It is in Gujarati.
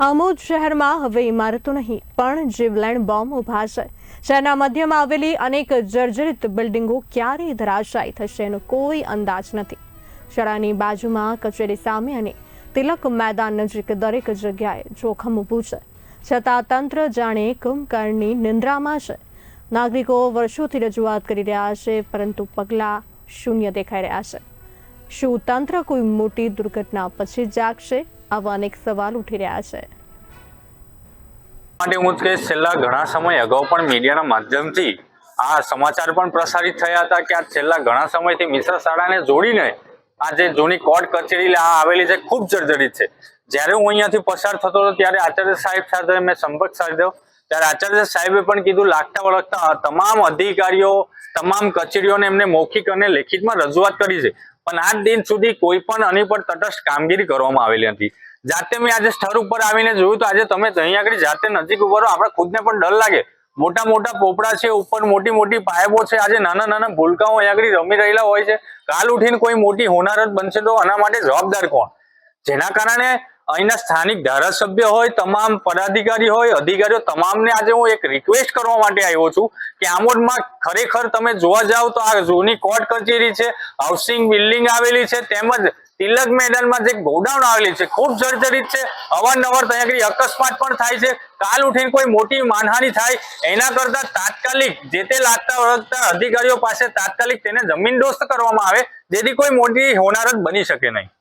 આમોદ શહેરમાં હવે ઇમારતો નહીં, પણ જીવલેણ બોમ્બ ઊભા છે. શહેરના મધ્યમાં આવેલી અનેક જર્જરિત બિલ્ડિંગો ક્યારે ધરાશાયી થશે એનો કોઈ અંદાજ નથી. શાળાની બાજુમાં કચેરી સામે અને તિલક મેદાન નજીક દરેક જગ્યાએ જોખમ ઊભું છે. છતાં તંત્ર જાણે કુંભકર્ણની નિંદ્રામાં છે. નાગરિકો વર્ષોથી રજૂઆત કરી રહ્યા છે, પરંતુ પગલાં શૂન્ય દેખાઈ રહ્યા છે. શું તંત્ર કોઈ મોટી દુર્ઘટના પછી જાગશે? આવા અનેક સવાલ ઉઠી રહ્યા છે. માટે હું કે છેલ્લા ઘણા સમય અગાઉ પણ મીડિયાના માધ્યમથી આ સમાચાર પણ પ્રસારિત થયા હતા કે આ છેલ્લા ઘણા સમયથી મિશ્ર શાળાને જોડીને આ જે જૂની કોર્ટ કચેરી આવેલી છે, ખૂબ જર્જરિત છે. જ્યારે હું અહીંયાથી પસાર થતો હતો ત્યારે આચાર્ય સાહેબ સાથે મેં સંપર્ક સાધ્યો. ત્યારે આચાર્ય સાહેબે પણ કીધું, લાગતા વળગતા તમામ અધિકારીઓ, તમામ કચેરીઓને એમને મૌખિક અને લેખિતમાં રજૂઆત કરી છે. પણ આજ દિન સુધી કોઈ પણ આની પર તટસ્થ કામગીરી કરવામાં આવેલી નથી. જાતે મેં આજે સ્થળ ઉપર આવીને જોયું તો આજે તમે અહીં આગળ જાતે નજીક ઉભરો રહો, આપણે ખુદને પણ ડર લાગે. મોટા મોટા પોપડા છે, ઉપર મોટી મોટી પાયબો છે, આજે નાના નાના ભૂલકાઓ અહીં આગળ રમી રહેલા હોય છે. કાલ ઉઠીને કોઈ મોટી હોનારત બનશે તો આના માટે જવાબદાર કોણ? જેના કારણે અહીંના સ્થાનિક ધારાસભ્ય હોય, તમામ પદાધિકારી હોય, અધિકારીઓ, તમામને આજે હું એક રિક્વેસ્ટ કરવા માટે આવ્યો છું કે આમોદમાં ખરેખર તમે જોવા જાવ તો આ જૂની કોર્ટ કચેરી છે હાઉસિંગ બિલ્ડિંગ આવેલી છે, તેમજ તિલક મેદાનમાં જે ગોડાઉન આવેલી છે, ખૂબ જર્જરિત છે, અવારનવાર ત્યાં અકસ્માત પણ થાય છે, કાલ ઉઠીને કોઈ મોટી માનહાનિ થાય, એના કરતા તાત્કાલિક જે તે લાગતા વળગતા અધિકારીઓ પાસે તાત્કાલિક તેને જમીન દોસ્ત કરવામાં આવે, જેથી કોઈ મોટી હોનારત બની શકે નહીં.